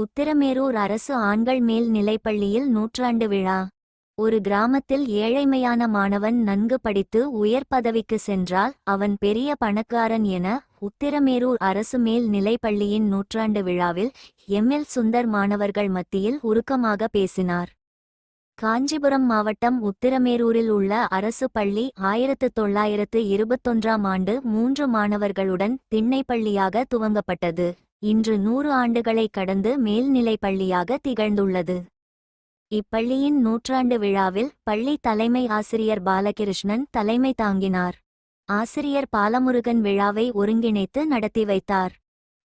உத்திரமேரூர் அரசு ஆண்கள் மேல் நிலைப்பள்ளியில் நூற்றாண்டு விழா. ஒரு கிராமத்தில் ஏழைமையான மாணவன் நன்கு படித்து உயர் பதவிக்கு சென்றால் அவன் பெரிய பணக்காரன் என உத்திரமேரூர் அரசு மேல் நிலைப்பள்ளியின் நூற்றாண்டு விழாவில் எம்எல் சுந்தர் மாணவர்கள் மத்தியில் உருக்கமாக பேசினார். காஞ்சிபுரம் மாவட்டம் உத்திரமேரூரில் உள்ள அரசு பள்ளி ஆயிரத்து தொள்ளாயிரத்து இருபத்தொன்றாம் ஆண்டு மூன்று மாணவர்களுடன் திண்ணைப்பள்ளியாக துவங்கப்பட்டது. இன்று நூறு ஆண்டுகளை கடந்து மேல்நிலைப் பள்ளியாக திகழ்ந்துள்ளது. இப்பள்ளியின் நூற்றாண்டு விழாவில் பள்ளி தலைமை ஆசிரியர் பாலகிருஷ்ணன் தலைமை தாங்கினார். ஆசிரியர் பாலமுருகன் விழாவை ஒருங்கிணைத்து நடத்தி வைத்தார்.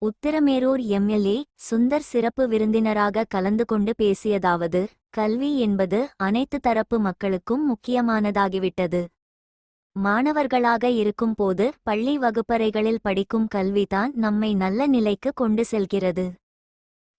உத்திரமேரூர் எம்எல்ஏ சுந்தர் சிறப்பு விருந்தினராக கலந்து கொண்டு பேசியதாவது கல்வி என்பது அனைத்து தரப்பு மக்களுக்கும் முக்கியமானதாகிவிட்டது. மாணவர்களாக இருக்கும்போது பள்ளி வகுப்பறைகளில் படிக்கும் கல்விதான் நம்மை நல்ல நிலைக்கு கொண்டு செல்கிறது.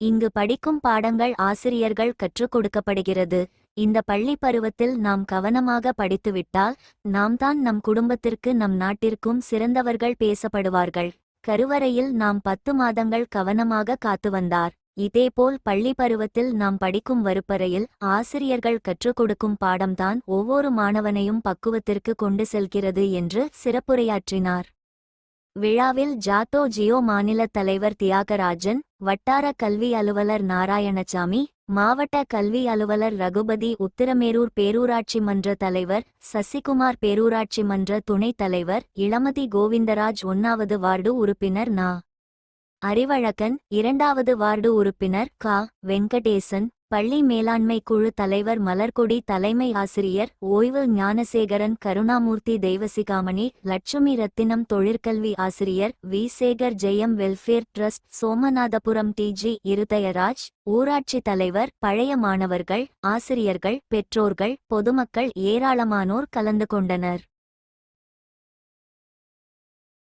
இங்கு படிக்கும் பாடங்கள் ஆசிரியர்கள் கற்றுக் கொடுக்கப்படுகிறது. இந்த பள்ளி பருவத்தில் நாம் கவனமாக படித்துவிட்டால் நாம் தான் நம் குடும்பத்திற்கு நம் நாட்டிற்கும் சிறந்தவர்கள் பேசப்படுவார்கள். கருவறையில் நாம் பத்து மாதங்கள் கவனமாக காத்து வந்தார். இதேபோல் பள்ளி பருவத்தில் நாம் படிக்கும் வகுப்பறையில் ஆசிரியர்கள் கற்றுக் கொடுக்கும் பாடம்தான் ஒவ்வொரு மாணவனையும் பக்குவத்திற்கு கொண்டு செல்கிறது என்று சிறப்புரையாற்றினார். விழாவில் ஜாத்தோ ஜியோ மாநில தலைவர் தியாகராஜன் வட்டார கல்வி அலுவலர் நாராயணசாமி மாவட்ட கல்வி அலுவலர் ரகுபதி உத்திரமேரூர் பேரூராட்சி மன்ற தலைவர் சசிகுமார் பேரூராட்சி மன்ற துணைத் தலைவர் இளமதி கோவிந்தராஜ் ஒன்னாவது வார்டு உறுப்பினர் நா. அறிவழகன் இரண்டாவது வார்டு உறுப்பினர் கா. வெங்கடேசன் பள்ளி மேலாண்மை குழு தலைவர் மலர்கொடி தலைமை ஆசிரியர் ஓய்வு ஞானசேகரன் கருணாமூர்த்தி தெய்வசிகாமணி லட்சுமி ரத்தினம் தொழிற்கல்வி ஆசிரியர் V. Sekar Jayam welfare trust Somanathapuram TG Irudayaraj ஊராட்சி தலைவர் பழைய மாணவர்கள் ஆசிரியர்கள் பெற்றோர்கள் பொதுமக்கள் ஏராளமானோர் கலந்து கொண்டனர்.